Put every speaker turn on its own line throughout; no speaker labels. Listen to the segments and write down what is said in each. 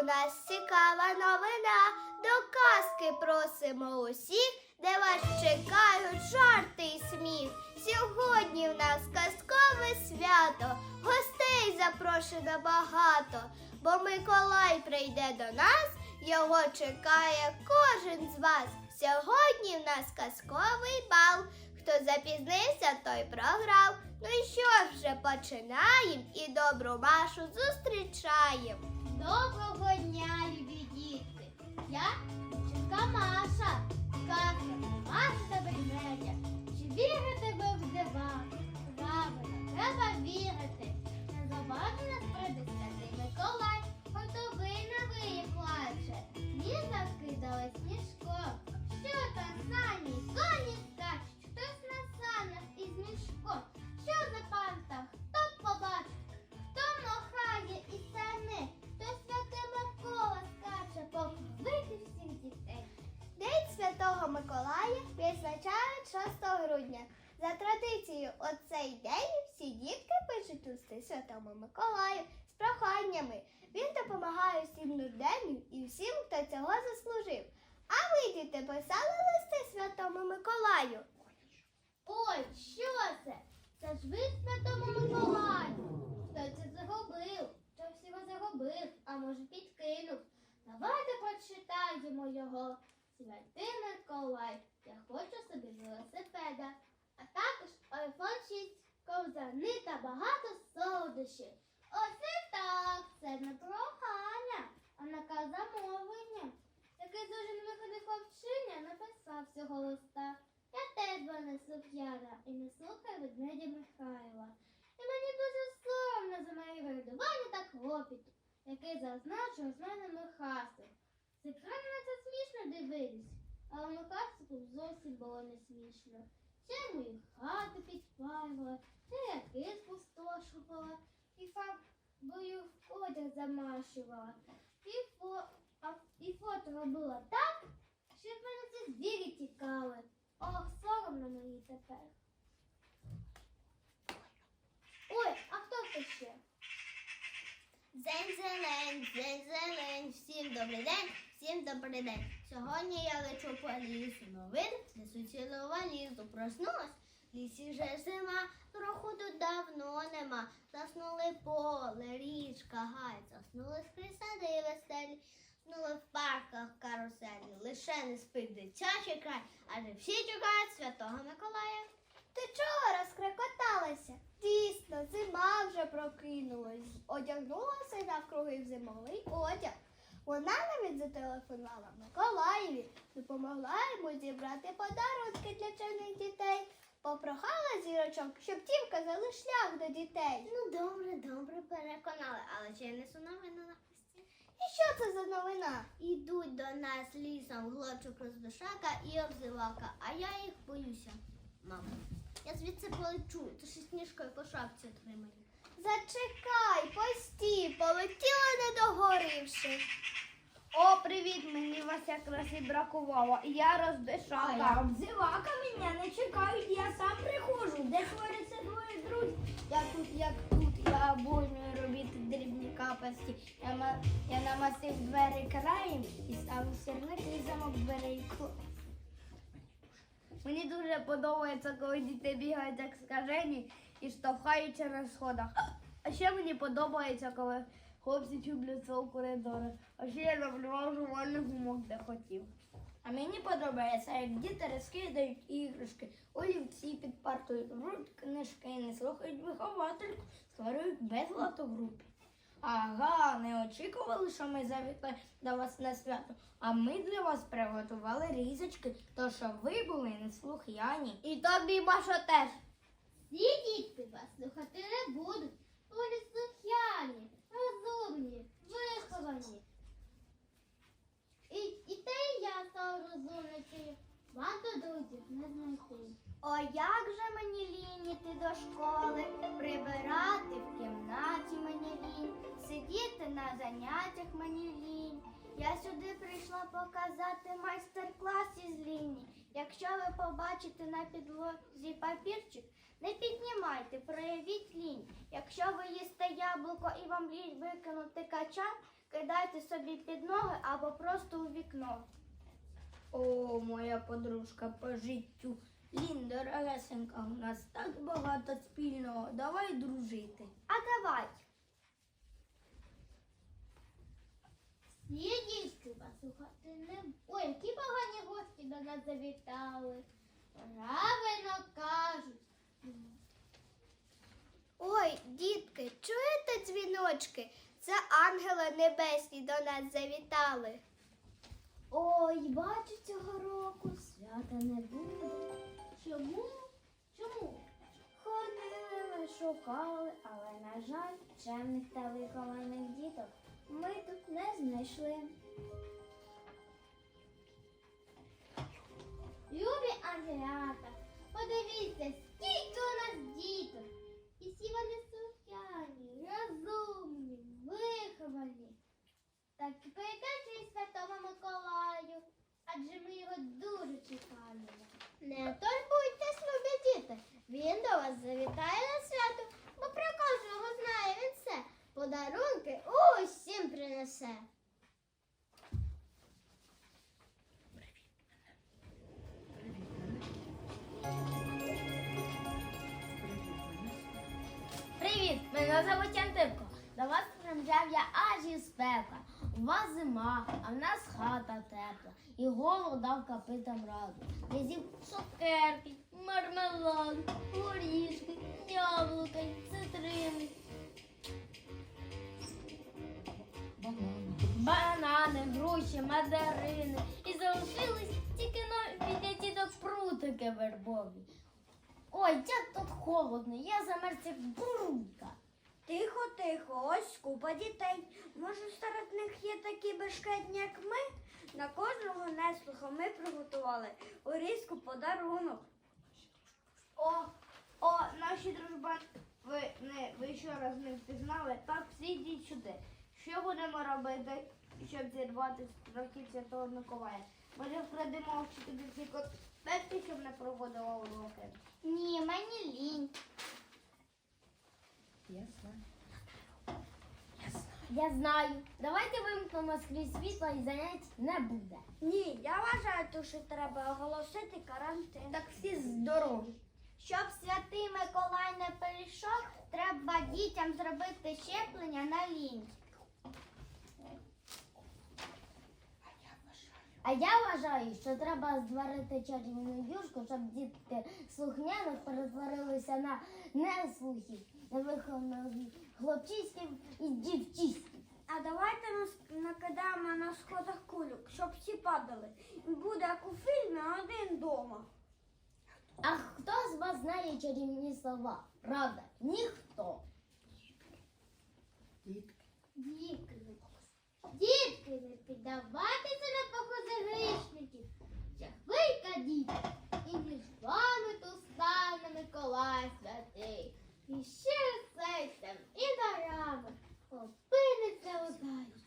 У нас цікава новина. До казки просимо усіх, де вас чекають жарти і сміх. Сьогодні в нас казкове свято. Гостей запрошено багато, бо Миколай прийде до нас, його чекає кожен з вас. Сьогодні в нас казковий бал. Хто запізнився, той програв. Ну і що ж вже починаємо і добру Машу зустрічаємо. Доброго дня, любі діти! Я дівчинка Маша. Казка Маша та ведмедя. Чи вірите ви в дива? Правильно, треба вірити. Незабаром нас прийде святий Миколай, готовий новий плаче. Ліса скидала сніжком. Що там сані? Коні скачуть, грудня. За традицією, у цей день всі дітки пишуть листи Святому Миколаю з проханнями. Він допомагає всім нужденним і всім, хто цього заслужив. А ви, діти, писали листи Святому Миколаю? Ой, що це? Це ж ви Святому Миколаю. Хто це загубив? Хто всього загубив, а може підкинув. Давайте прочитаємо його. Святий Миколай, я хочу собі велосипеда, а також iPhone 6, ковзани багато солодощів. Оце так, це не прохання, а наказ замовлення. Такий дуже невиходний хлопчиня написав цього листа. Я теж винесу п'яна і не слухаю ведмедя Михайла. І мені дуже соромно за моє вирадування та клопіту, який зазначив з мене Михасик. Це правильно це смішно дивитись, а у Михасику зовсім було не смішно. Це мої хати підпалювала, це яки спустошувала, і фарбою одяг замашувала, і, фо... а... і фото робила так, що в мене ці звірі тікали. Ох, соромно мені тепер. Ой, а хто це ще? День зелень, день зелень, всім добрий день, всім добрий день. Сьогодні я лечу по лісу новин, несу цілу валізу, проснулась. Лісі вже зима, трохи тут давно нема. Заснули поле, річка, гай, заснули скрізь сади веселі, заснули в парках каруселі. Лише не спить дитячий край, адже всі чекають святого Миколая. Ти чого розкрикоталася? Дійсно, зима вже прокинулась. Одягнулася навкруги в зимовий одяг. Вона навіть зателефонувала Миколаєві, допомогла йому зібрати подарунки для чорних дітей, попрохала зірочок, щоб ті вказали шлях до дітей. Ну, добре, добре, переконали, але чи я несу новину на хресті? І що це за новина? Ідуть до нас лісом глочик роздушака і обзивака, а я їх боюся, мама. Я звідси полечу, то ще сніжкою по шапці отримаю. Зачекай, постій, полетіла не догоривши.
О, привіт, мені вас якраз і бракувало. Я роздишала.
Обзивака мене не чекають, я сам приходжу. Де творяться двоє друзів?
Я тут як тут, я обожнюю робити дрібні капості. Я, ма- я намастив двері краєм і ставив сірник і замок дверей. кл- Мені дуже подобається, коли діти бігають як скажені і штовхаються на сходах. А ще мені подобається, коли хлопці чубляться у коридори. А ще я намалював жувальний гумок, де хотів.
А мені подобається, як діти розкидають іграшки, олівці під партою, беруть книжки, не слухають виховательку, створюють безлад у групі. Ага, не очікували, що ми завітали до вас на свято. А ми для вас приготували різочки, то що ви були неслухняні.
І тобі, Маша, теж.
Ці вас слухати не будуть. Вони слухняні, розумні, виховані. І, і те я стала розумницею. До друзів не знайти. О, як же мені лінь іти до школи, прибирати в кімнаті мені лінь,
сидіти на заняттях мені лінь. Я сюди прийшла показати майстер-клас із лінії. Якщо ви побачите на підлозі папірчик, не піднімайте, проявіть лінь. Якщо ви їсте яблуко і вам лінь викинути качан, кидайте собі під ноги або просто у вікно.
О, моя подружка по життю. Лін, дорогесенька, у нас так багато спільного. Давай дружити.
А давай. Всі дітки послухати не. Ой, які погані гості до нас завітали. Правильно кажуть. Ой, дітки, чуєте дзвіночки? Це ангели небесні до нас завітали. Ой, бачу цього року свята не буде. Чому? Чому? Ходили, шукали, але, на жаль, чемних та вихованих діток ми тут не знайшли. Любі ангелята, подивіться, скільки у нас діток. І всі вони слухняні, розумні, виховані. Так Святому Миколаю,
пекла. Зима, а в нас хата тепла. І голод дав капитам раду. Я з'їв цукерки, мармелад, горішки, яблука, цитрини. Банани, груші, мандарини. І залишились тільки для діток прутики вербові. Ой, як тут холодно, я замерз як бурулька.
Тихо, тихо, ось купа дітей. Може, серед них є такі бешкетні, як ми? На кожного неслуха ми приготували урізку подарунок.
О, о, наші дружбани, ви не ви ще раз не впізнали, так всі йдіть сюди. Що будемо робити, щоб зірвати трохи Святого Миколая? Може вкрадемо вчительці конспекти, щоб не проводила уроки?
Ні, мені лінь.
Я знаю. Давайте вимкнемо скрізь світло і занять не буде.
Ні, я вважаю, що треба оголосити карантин.
Так всі здорові.
Щоб святий Миколай не перейшов, треба дітям зробити щеплення на лінь.
А я вважаю, що треба зварити чарівну юшку, щоб дітки слухняних перетворилися на неслухів, на вихованих хлопчиськів і дівчиськів.
А давайте нас накидаємо на сходах кульок, щоб всі падали. І буде як у фільмі один дома.
А хто з вас знає чарівні слова? Правда? Ніхто.
Дітки, дітки, не піддавайтеся на похози грішників. Щахвийка діти, і між вами тут стане Миколай святий. І ще серцем і дарами опиниться у зайці.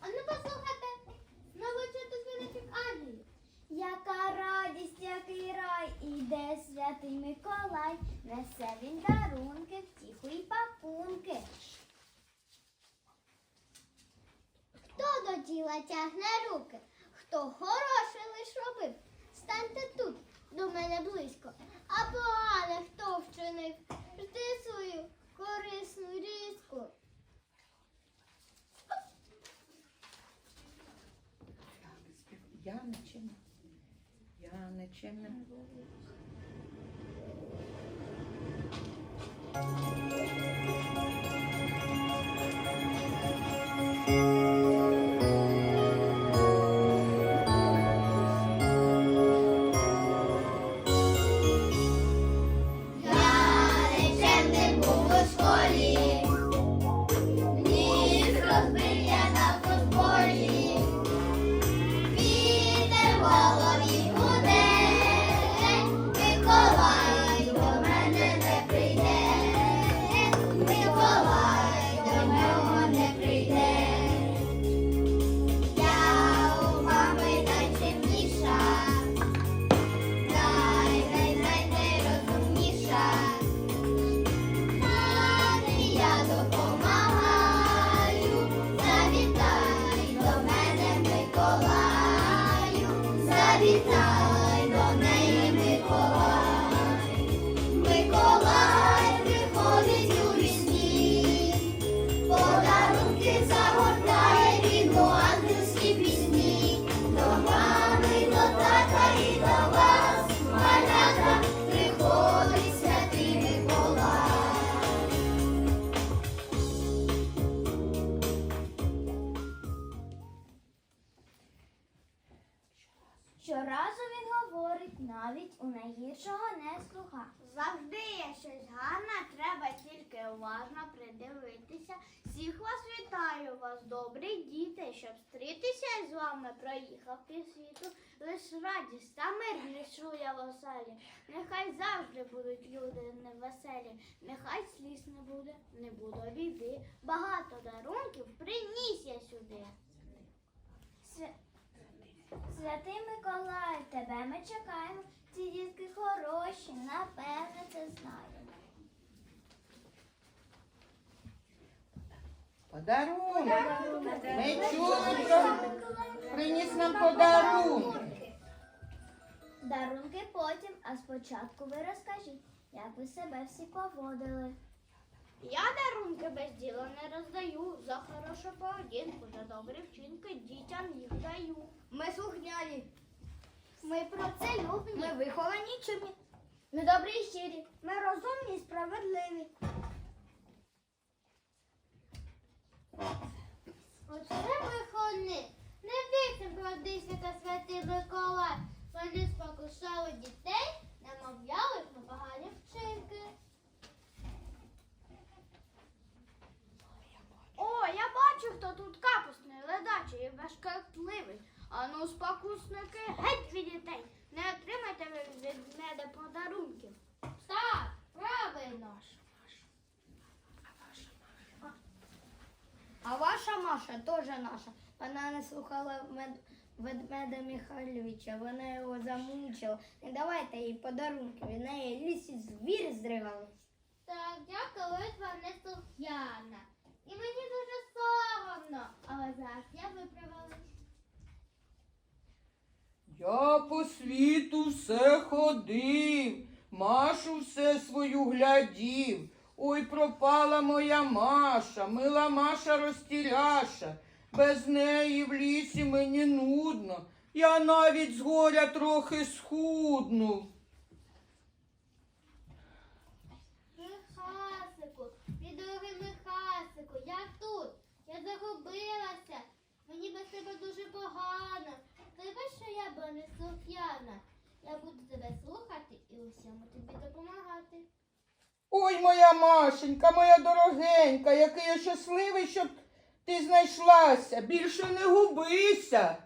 А ну послухайте, знову чути дзвіночок ангелів. Яка радість, який рай, іде святий Миколай, несе він дарунки, втіху і пакунки. Хто до діла тягне руки, хто хороше лиш робив, станьте тут до мене близько, а погане хто вчинив, жди свою корисну різку.
Я нічим. Я нічим не
вітаю.
Щоразу він говорить, навіть у найгіршого не слуха.
Завжди є щось гарне, треба тільки уважно придивитися. Всіх вас вітаю, вас добрі діти, щоб стрітися з вами проїхав півсвіту. Лиш радість та мир вішує в оселі. Нехай завжди будуть люди невеселі, нехай сліз не буде, не буде біди. Багато дарунків приніс я сюди.
Свя- Святий Миколай, тебе ми чекаємо. Ці дітки хороші, напевне, це знаємо.
Подарунок. Ми чули, що приніс нам подарунок.
Дарунки потім, а спочатку ви розкажіть, як ви себе всі поводили.
Я дарунки без діла не роздаю. За хорошу поведінку, за добрі вчинки дітям їх даю.
Ми слухняні,
Ми про це любні.
ми виховані чимі. Ми добрі і щирі, ми розумні і справедливі.
Оце виходник. Не бійся, бродися та святий Миколай. Вони спокушали дітей, намовляли їх на погані вчинки. О, я бачу, хто тут капусний, ледачий і безкартливий. Ану, спокусники, геть від дітей. Не отримайте ви від мене подарунків. Так, правильно.
А ваша Маша теж наша. Вона не слухала мед... ведмеда Михайловича, вона його замучила. Не давайте їй подарунки, від неї лісі звір здригали.
Так, я колись не. І мені дуже. Але зараз я виправилась.
Я по світу все ходив, Машу все свою глядів. Ой, пропала моя Маша, мила Маша розтіряша. Без неї в лісі мені нудно. Я навіть з горя трохи схуднув.
Михасику, мій дорогий Михасику, я тут. Я загубилася. Мені без тебе дуже погано. Тебе, що я була не слухняна. Я буду тебе слухати і усьому тобі допомагати.
Ой, моя Машенька, моя дорогенька, який я щасливий, щоб ти знайшлася. Більше не губися.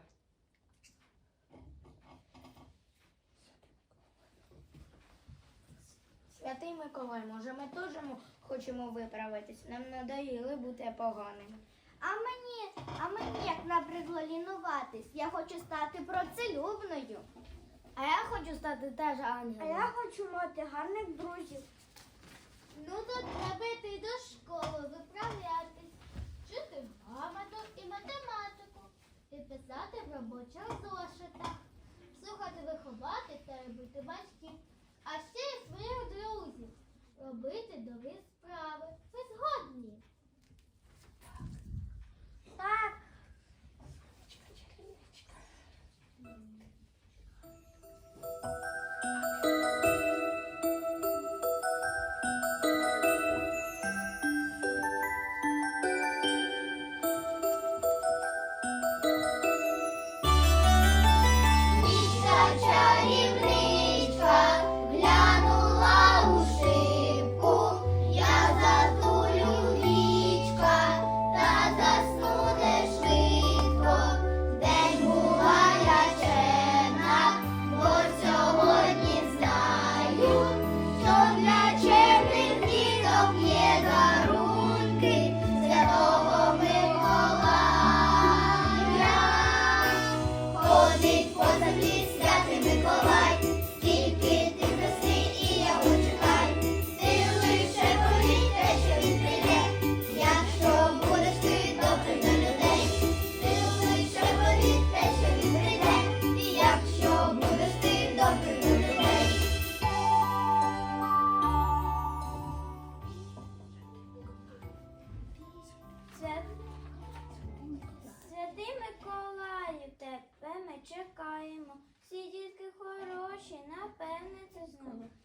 Святий Миколай, може ми теж хочемо виправитись? Нам надоїли бути поганими.
А мені, а мені як набридло лінуватись. Я хочу стати працелюбною.
А я хочу стати теж ангелом.
хочу мати гарних друзів. Ну, то треба йти до школи, виправлятись, вчити грамоту і математику, і писати в робочих зошитах, слухати виховати та робити батьків, а ще й своїх друзів, робити добрі справи. Ви згодні? Так.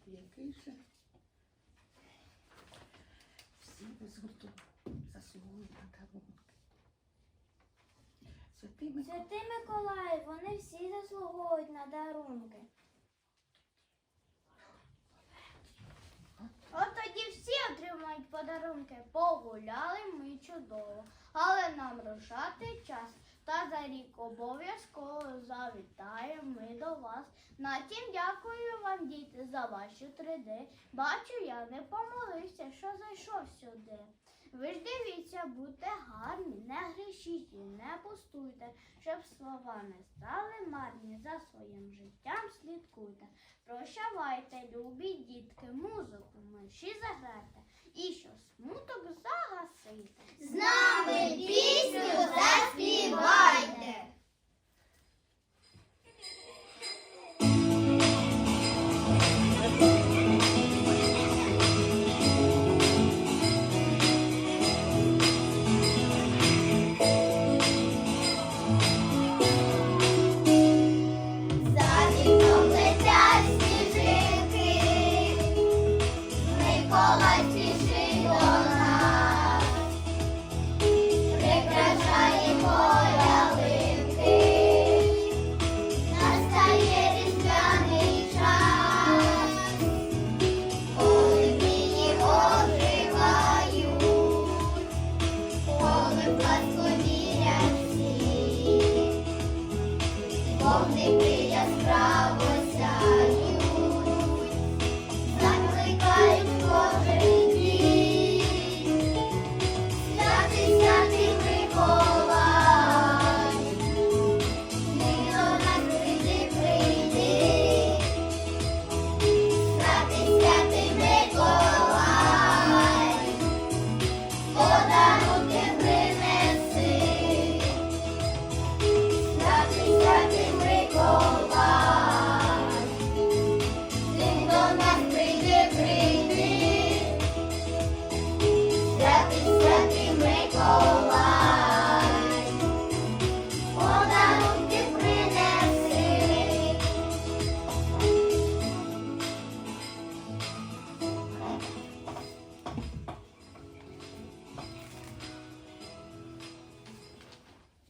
Який же? Всі без гурту заслуговують на дарунки. Святий Миколай.
Святий Миколай, вони всі заслуговують на дарунки.
От тоді всі отримають подарунки. Погуляли ми чудово, але нам рушати час. Та за рік обов'язково завітаємо ми до вас. На тім дякую вам, діти, за ваші труди. Бачу, я не помолився, що зайшов сюди. Ви ж дивіться, будьте гарні, не грішіть і не пустуйте, щоб слова не стали марні, за своїм життям слідкуйте. Прощавайте, любі дітки, музику мерші заграйте, і що смуток загасить. З нами пісню заспівайте.